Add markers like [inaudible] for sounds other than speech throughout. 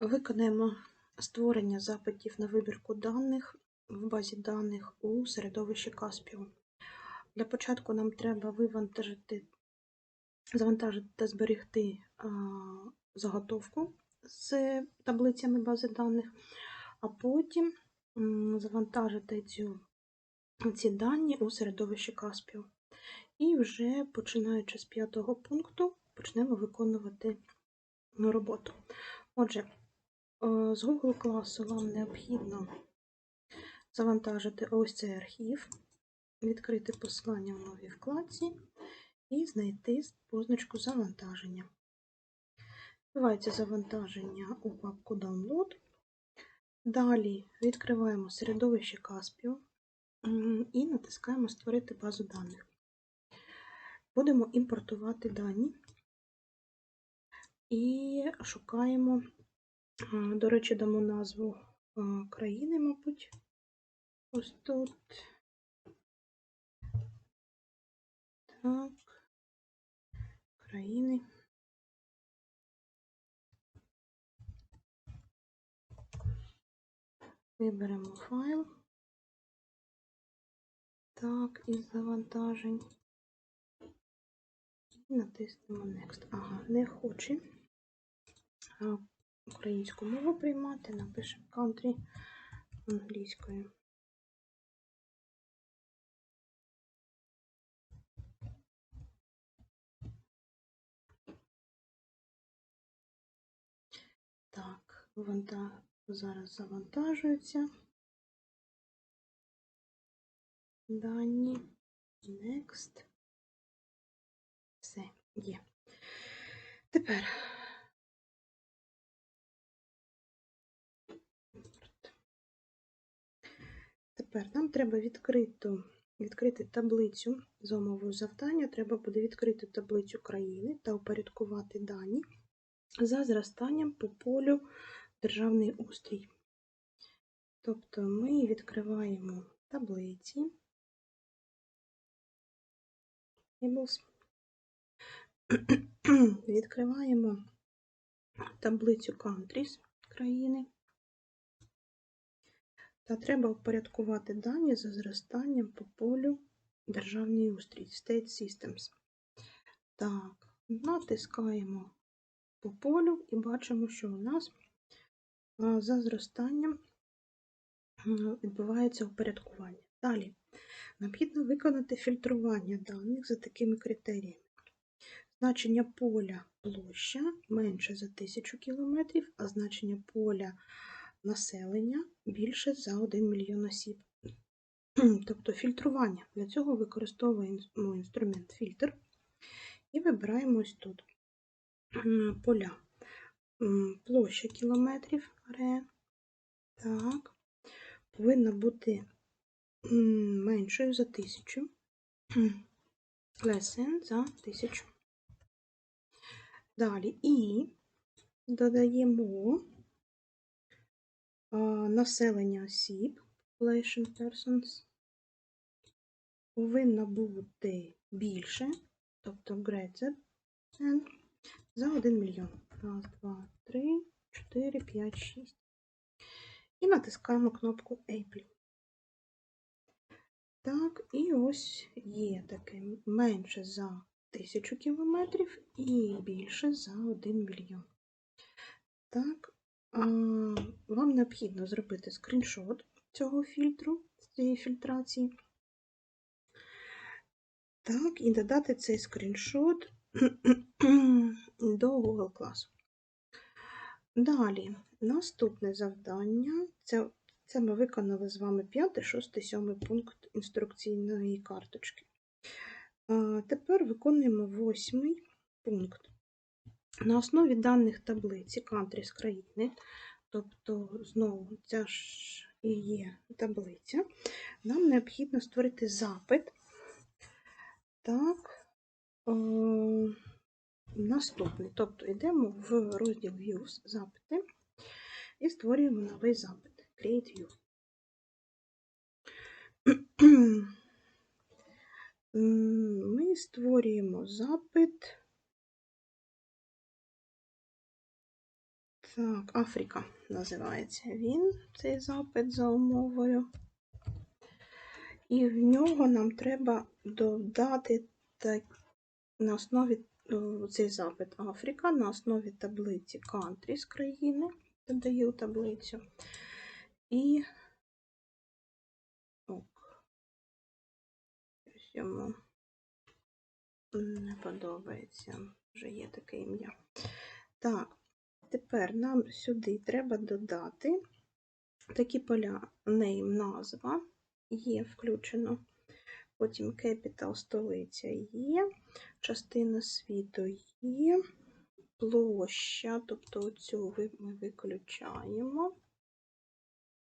Виконаємо створення запитів на вибірку даних в базі даних у середовищі Caspio. Для початку нам треба вивантажити, завантажити та зберегти заготовку з таблицями бази даних, а потім завантажити цю, ці дані у середовищі Caspio. І вже починаючи з п'ятого пункту, почнемо виконувати роботу. Отже, з Google класу вам необхідно завантажити ось цей архів, відкрити посилання в новій вкладці і знайти позначку завантаження. Відбувається завантаження у папку Download. Далі відкриваємо середовище м, і натискаємо Створити базу даних. Будемо імпортувати дані і шукаємо, до речі, дамо назву країни, мабуть. Ось тут. Так, країни. Виберемо файл. Так, із завантажень. І натиснемо Next. Ага, не хоче українську мову приймати, напишемо country англійською. Так, ванта зараз завантажується. Дані. Next. Все, є. Тепер Тепер нам треба відкрити, відкрити таблицю за умовою завдання. Треба буде відкрити таблицю країни та упорядкувати дані за зростанням по полю Державний устрій. Тобто ми відкриваємо таблиці. [clears throat] Відкриваємо таблицю Countries країни. Та треба упорядкувати дані за зростанням по полю Державний устрій State Systems. Так, натискаємо по полю і бачимо, що у нас за зростанням відбувається упорядкування. Далі необхідно виконати фільтрування даних за такими критеріями. Значення поля площа менше за 1000 км, а значення поля населення більше за 1 мільйон осіб. [clears throat] Тобто фільтрування. Для цього використовуємо інструмент фільтр і вибираємо ось тут поля. Площа кілометрів ре. Так, повинна бути меншою за 1000. Less [clears throat] за 1000. Далі і додаємо населення осіб, population persons, повинно бути більше, тобто greater than, за 1 мільйон. Раз, два, три, чотири, п'ять, шість. І натискаємо кнопку Apply. Так, і ось є таке менше за 1000 кілометрів і більше за 1 мільйон. Так, вам необхідно зробити скріншот цього фільтру, цієї фільтрації. Так, і додати цей скріншот [clears throat] до Google класу. Далі, наступне завдання це, це ми виконали з вами 5, 6, 7 пункт інструкційної карточки. Тепер виконуємо восьмий пункт. На основі даних таблиці countries країни, тобто, знову ця ж і є таблиця, нам необхідно створити запит. Так, о, наступний. Тобто йдемо в розділ Views, запити і створюємо новий запит. Create View. Ми створюємо запит. Так, Африка називається він, цей запит за умовою. І в нього нам треба додати так, на основі цей запит Африка на основі таблиці country з країни, додаю таблицю. І ок. Йому не подобається. Вже є таке ім'я. Так, тепер нам сюди треба додати такі поля name, назва є включено. Потім capital столиця є, частина світу є, площа, тобто цю ми виключаємо.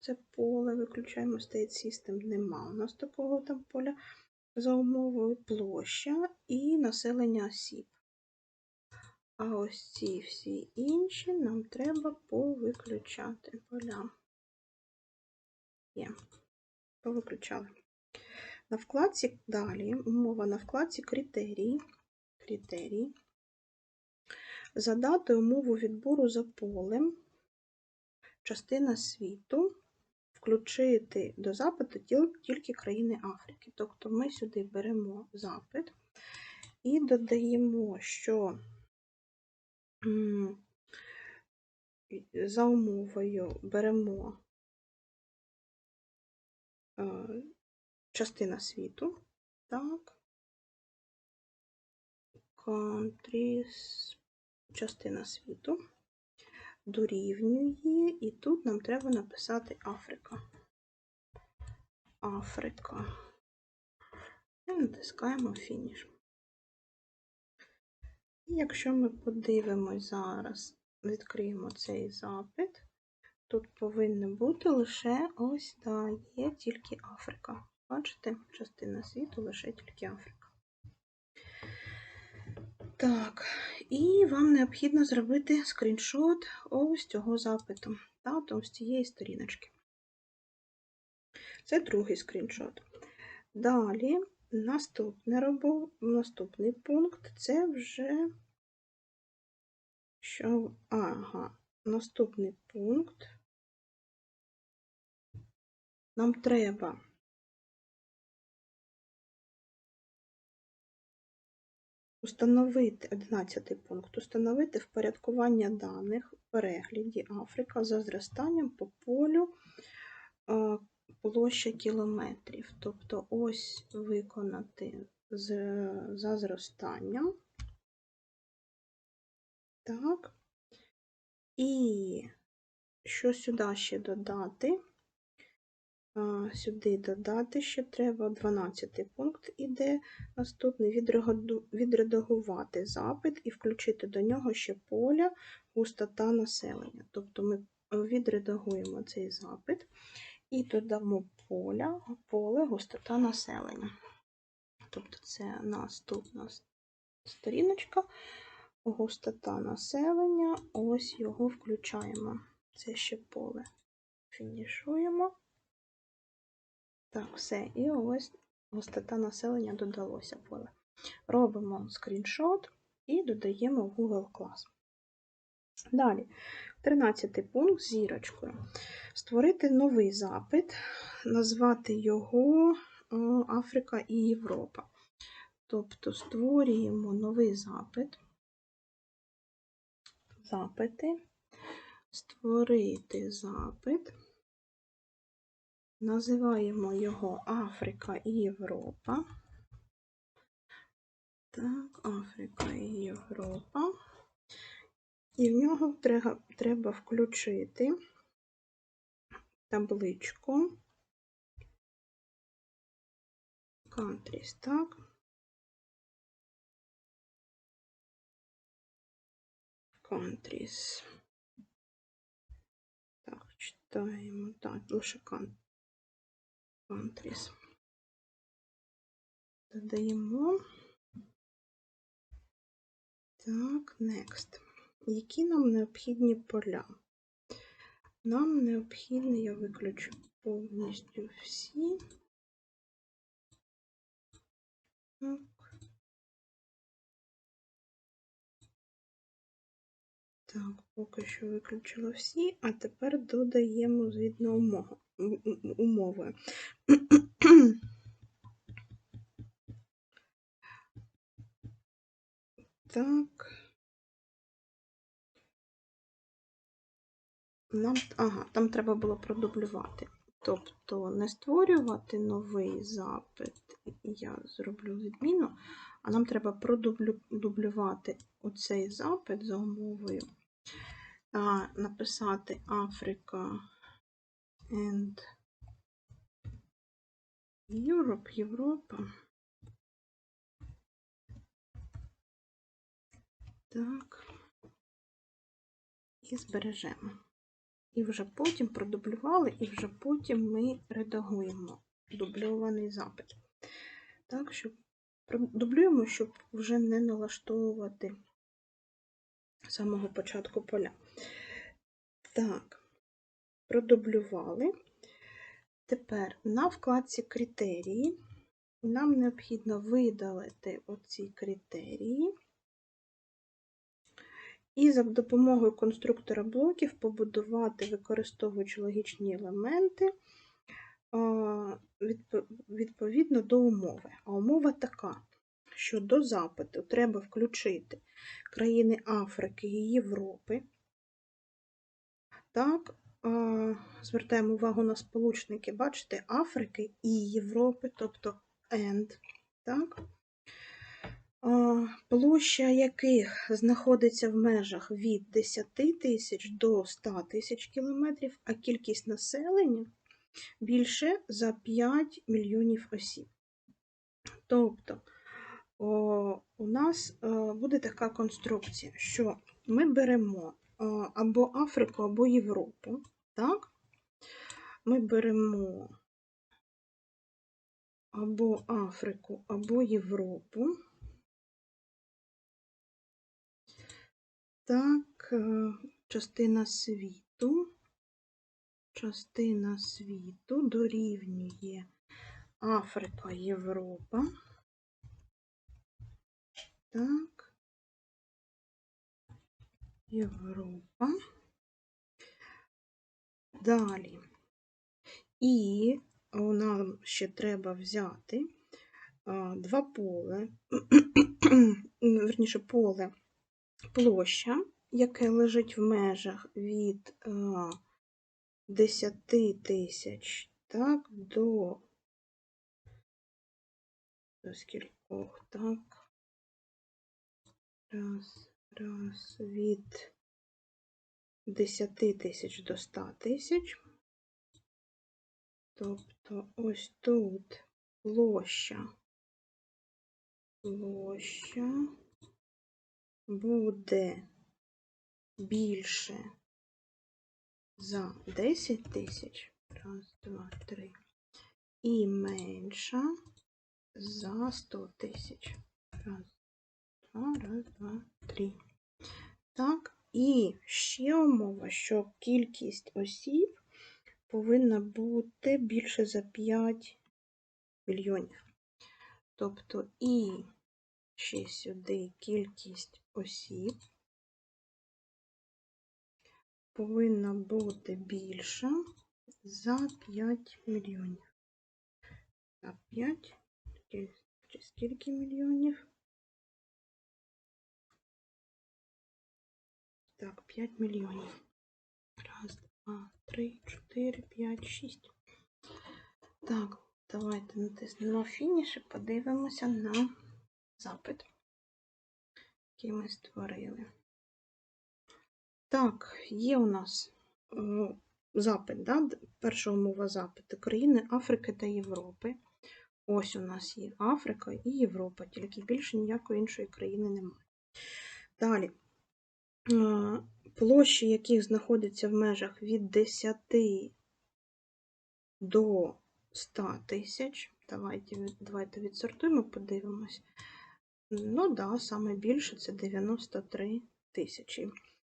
Це поле виключаємо State System, нема у нас такого там поля за умовою площа і населення осіб. А ось ці всі інші нам треба повиключати поля. Є, повиключали. На вкладці далі умова на вкладці критерії. критерії. Задати умову відбору за полем, частина світу, включити до запиту тільки країни Африки. Тобто ми сюди беремо запит і додаємо, що за умовою беремо е, частина світу, так, countries, частина світу, дорівнює, і тут нам треба написати Африка. Африка. І натискаємо фініш. І якщо ми подивимось зараз, відкриємо цей запит, тут повинно бути лише ось, да, є тільки Африка. Бачите, частина світу лише тільки Африка. Так, і вам необхідно зробити скріншот ось цього запиту, та, ось цієї сторіночки. Це другий скріншот. Далі, наступний, робов, наступний пункт це вже що, ага, наступний пункт. Нам треба Установити 11 пункт. Установити впорядкування даних в перегляді Африка за зростанням по полю площа кілометрів. Тобто ось виконати за зростанням. Так. І що сюди ще додати? Сюди додати ще треба 12 пункт іде наступний відредагувати запит і включити до нього ще поля густота населення. Тобто ми відредагуємо цей запит і додамо поля, поле густота населення. Тобто це наступна сторіночка, густота населення, ось його включаємо. Це ще поле. Фінішуємо. Так, все. І ось густота населення додалося поле. Робимо скріншот і додаємо в Google Class. Далі, 13 пункт зірочкою. Створити новий запит, назвати його Африка і Європа. Тобто створюємо новий запит, запити, створити запит. Називаємо його Африка і Європа. Так, Африка і Європа. І в нього треба, треба включити табличку countries, так. Countries. Так, читаємо, так, лише countries. Додаємо. Так, next. Які нам необхідні поля? Нам необхідні, я виключу повністю всі. Так. Так, Поки що виключила всі, а тепер додаємо згідно умови. Так. Нам, ага, там треба було продублювати. Тобто не створювати новий запит, я зроблю відміну, а нам треба продублювати оцей запит за умовою, а, написати Африка and Europe, Європа. Так, і збережемо. І вже потім продублювали, і вже потім ми редагуємо дубльований запит. Так, щоб продублюємо, щоб вже не налаштовувати самого початку поля. Так, продублювали. Тепер на вкладці критерії нам необхідно видалити оці критерії. І за допомогою конструктора блоків побудувати, використовуючи логічні елементи відповідно до умови. А умова така, що до запиту треба включити країни Африки і Європи. Так, звертаємо увагу на сполучники, бачите, Африки і Європи, тобто AND. Так? Площа яких знаходиться в межах від 10 тисяч до 100 тисяч кілометрів, а кількість населення більше за 5 мільйонів осіб. Тобто у нас о, буде така конструкція, що ми беремо о, або Африку, або Європу. так? Ми беремо або Африку, або Європу. Так, е, частина світу, частина світу дорівнює Африка, Європа. Так, Європа. Далі. І нам ще треба взяти два поле, [clears throat] верніше поле площа, яке лежить в межах від 10 е, тисяч так, до, до скількох, так, раз, раз, від 10 тисяч до 100 тисяч. Тобто ось тут площа, площа буде більше за 10 тисяч, раз, два, три, і менша за 100 тисяч. Раз, два, раз, два, три. Так, і ще умова, що кількість осіб повинна бути більше за 5 мільйонів. Тобто і ще сюди кількість осіб повинна бути більша за 5 мільйонів. За 5, чи скільки мільйонів? Так, 5 мільйонів. Раз, два, три, чотири, п'ять, шість. Так, давайте натиснемо фініш і подивимося на запит, який ми створили. Так, є у нас е, запит, да? перша умова запиту країни Африки та Європи. Ось у нас є Африка і Європа, тільки більше ніякої іншої країни немає. Далі, е, площі, яких знаходяться в межах від 10 до 100 тисяч. Давайте давайте відсортуємо, подивимось. Ну, да, саме більше це 93 тисячі.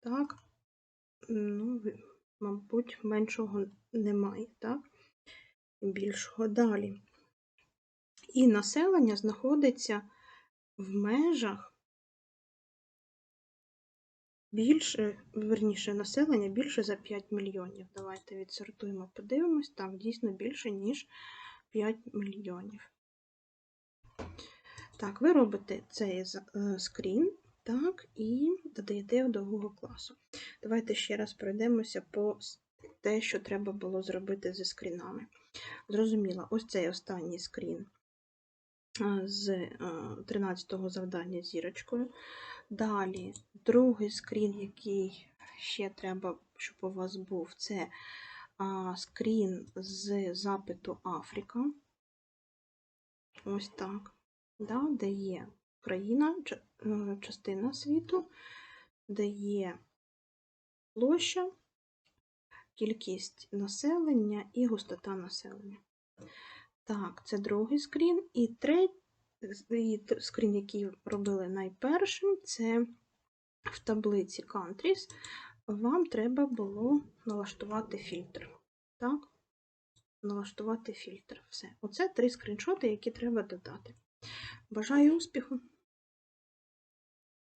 Так, ну, мабуть, меншого немає, так? Більшого далі. І населення знаходиться в межах більше, верніше, населення більше за 5 мільйонів. Давайте відсортуємо, подивимось. Так, дійсно більше, ніж 5 мільйонів. Так, ви робите цей е, скрін, так, і додаєте до Google класу. Давайте ще раз пройдемося по те, що треба було зробити зі скрінами. Зрозуміло, ось цей останній скрін е, з е, 13-го завдання зірочкою. Далі, другий скрін, який ще треба, щоб у вас був, це скрін з запиту Африка. Ось так. Да, де є країна, е, частина світу, де є площа, кількість населення і густота населення. Так, це другий скрін. І третій скрін, який робили найпершим, це в таблиці Countries. Вам треба було налаштувати фільтр. Так? Налаштувати фільтр. Все. Оце три скріншоти, які треба додати. Бажаю успіху!